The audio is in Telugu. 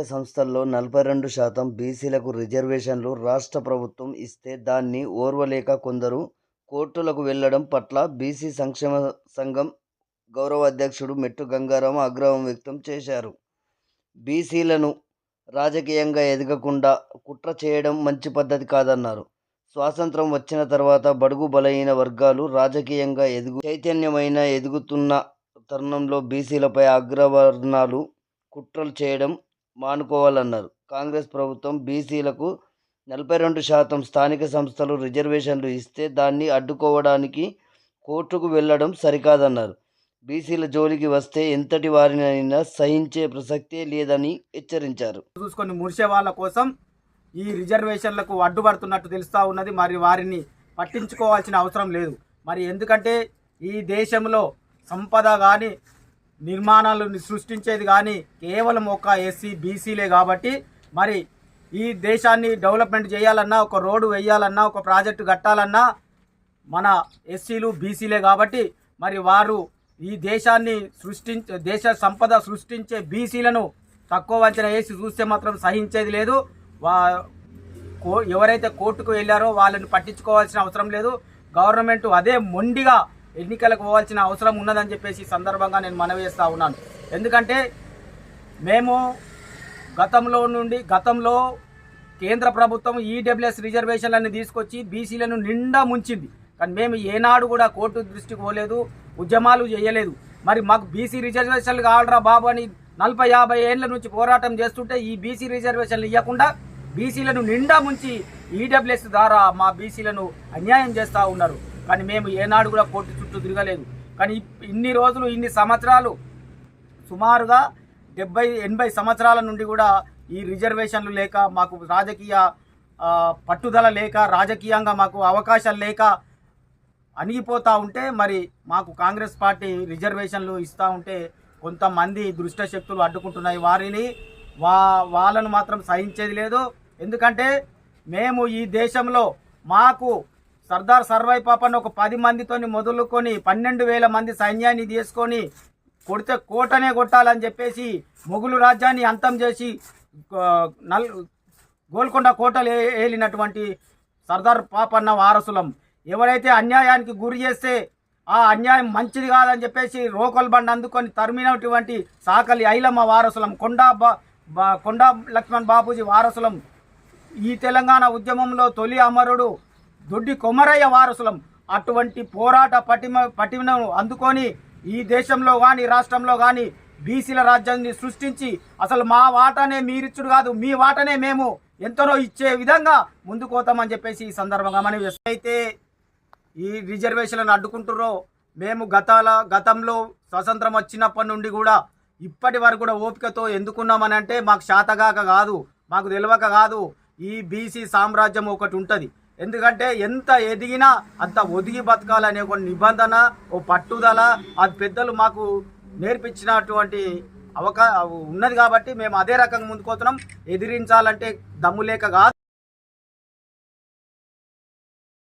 సంస్థల్లో నలభై రెండు శాతం బీసీలకు రిజర్వేషన్లు రాష్ట్ర ప్రభుత్వం ఇస్తే దాన్ని ఓర్వలేక కొందరు కోర్టులకు వెళ్ళడం పట్ల బీసీ సంక్షేమ సంఘం గౌరవ అధ్యక్షుడు మెట్టు గంగారాం ఆగ్రహం వ్యక్తం చేశారు. బీసీలను రాజకీయంగా ఎదగకుండా కుట్ర చేయడం మంచి పద్ధతి కాదన్నారు. స్వాతంత్రం వచ్చిన తర్వాత బడుగు బలహీన వర్గాలు రాజకీయంగా ఎదుగు చైతన్యమైన ఎదుగుతున్న తరుణంలో బీసీలపై అగ్రవర్ణాలు కుట్రలు చేయడం మానుకోవాలన్నారు. కాంగ్రెస్ ప్రభుత్వం బీసీలకు నలభై రెండు శాతం స్థానిక సంస్థలు రిజర్వేషన్లు ఇస్తే దాన్ని అడ్డుకోవడానికి కోర్టుకు వెళ్ళడం సరికాదన్నారు. బీసీల జోలికి వస్తే ఎంతటి వారినైనా సహించే ప్రసక్తే లేదని హెచ్చరించారు. చూసుకొని మురిసే వాళ్ళ కోసం ఈ రిజర్వేషన్లకు అడ్డుపడుతున్నట్టు తెలుస్తూ ఉన్నది. మరి వారిని పట్టించుకోవాల్సిన అవసరం లేదు. మరి ఎందుకంటే ఈ దేశంలో సంపద కానీ నిర్మాణాలను సృష్టించేది కానీ కేవలం ఒక ఎస్సీ బీసీలే కాబట్టి మరి ఈ దేశాన్ని డెవలప్మెంట్ చేయాలన్నా ఒక రోడ్డు వేయాలన్నా ఒక ప్రాజెక్టు కట్టాలన్నా మన ఎస్సీలు బీసీలే కాబట్టి మరి వారు ఈ దేశాన్ని సృష్టించే దేశ సంపద సృష్టించే బీసీలను తక్కువ అంచనా వేసి చూస్తే మాత్రం సహించేది లేదు. వా కో ఎవరైతే కోర్టుకు వెళ్ళారో వాళ్ళని పట్టించుకోవాల్సిన అవసరం లేదు. గవర్నమెంట్ అదే మొండిగా ఎన్నికలకు పోవాల్సిన అవసరం ఉన్నదని చెప్పేసి సందర్భంగా నేను మనవి చేస్తూ ఉన్నాను. ఎందుకంటే మేము గతంలో నుండి గతంలో కేంద్ర ప్రభుత్వం ఈడబ్ల్యూఎస్ రిజర్వేషన్లను తీసుకొచ్చి బీసీలను నిండా ముంచింది. కానీ మేము ఏనాడు కూడా కోర్టు దృష్టికి పోలేదు ఉద్యమాలు చేయలేదు. మరి మాకు బీసీ రిజర్వేషన్లు కావాలరా బాబు అని నలభై యాభై ఏళ్ళ నుంచి పోరాటం చేస్తుంటే ఈ బీసీ రిజర్వేషన్లు ఇవ్వకుండా బీసీలను నిండా ముంచి ఈడబ్ల్యూఎస్ ద్వారా మా బీసీలను అన్యాయం చేస్తూ ఉన్నారు. కానీ మేము ఏనాడు కూడా కోర్టు చుట్టూ తిరగలేదు. కానీ ఇన్ని రోజులు ఇన్ని సంవత్సరాలు సుమారుగా డెబ్బై ఎనభై సంవత్సరాల నుండి కూడా ఈ రిజర్వేషన్లు లేక మాకు రాజకీయ పట్టుదల లేక రాజకీయంగా మాకు అవకాశాలు లేక అణిగిపోతూ ఉంటే మరి మాకు కాంగ్రెస్ పార్టీ రిజర్వేషన్లు ఇస్తూ ఉంటే కొంతమంది దుష్ట శక్తులు అడ్డుకుంటున్నాయి. వారిని వా వాళ్ళను మాత్రం సహించేది లేదు. ఎందుకంటే మేము ఈ దేశంలో మాకు సర్దార్ సర్వై పాపన్న ఒక పది మందితోని మొదలుకొని పన్నెండు వేల మంది సైన్యాన్ని తీసుకొని కొడితే కోటనే కొట్టాలని చెప్పేసి మొగులు రాజ్యాన్ని అంతం చేసి నల్ గోల్కొండ కోటలు ఏలినటువంటి సర్దార్ పాపన్న వారసులం. ఎవరైతే అన్యాయానికి గురి చేస్తే ఆ అన్యాయం మంచిది కాదని చెప్పేసి రోకల్ బండ్ అందుకొని తరిమినటువంటి సాకలి ఐలమ్మ వారసులం కొండా బా- కొండా లక్ష్మణ్ బాపూజీ వారసులం. ఈ తెలంగాణ ఉద్యమంలో తొలి అమరుడు దొడ్డి కొమరయ్య వారసులం. అటువంటి పోరాట పటిమ పటిమను అందుకొని ఈ దేశంలో కానీ రాష్ట్రంలో కానీ బీసీల రాజ్యాన్ని సృష్టించి అసలు మా వాటనే మీరిచ్చుడు కాదు మీ వాటనే మేము ఎంతనో ఇచ్చే విధంగా ముందుకు పోతామని చెప్పేసి ఈ సందర్భంగా మనం అయితే ఈ రిజర్వేషన్లను అడ్డుకుంటుర్రో మేము గతాల గతంలో స్వతంత్రం వచ్చినప్పటి నుండి కూడా ఇప్పటి వరకు కూడా ఓపికతో ఎందుకున్నామని అంటే మాకు శాతగాక కాదు మాకు తెలియక కాదు ఈ బీసీ సామ్రాజ్యం ఒకటి ఉంటుంది. ఎందుకంటే ఎంత ఎదిగినా అంత ఒదిగి బతకాలనే ఒక నిబంధన ఓ పట్టుదల అది పెద్దలు మాకు నేర్పించినటువంటి అవకా ఉన్నది కాబట్టి మేము అదే రకంగా ముందుకోతున్నాం ఎదిరించాలంటే దమ్ము లేక కాదు.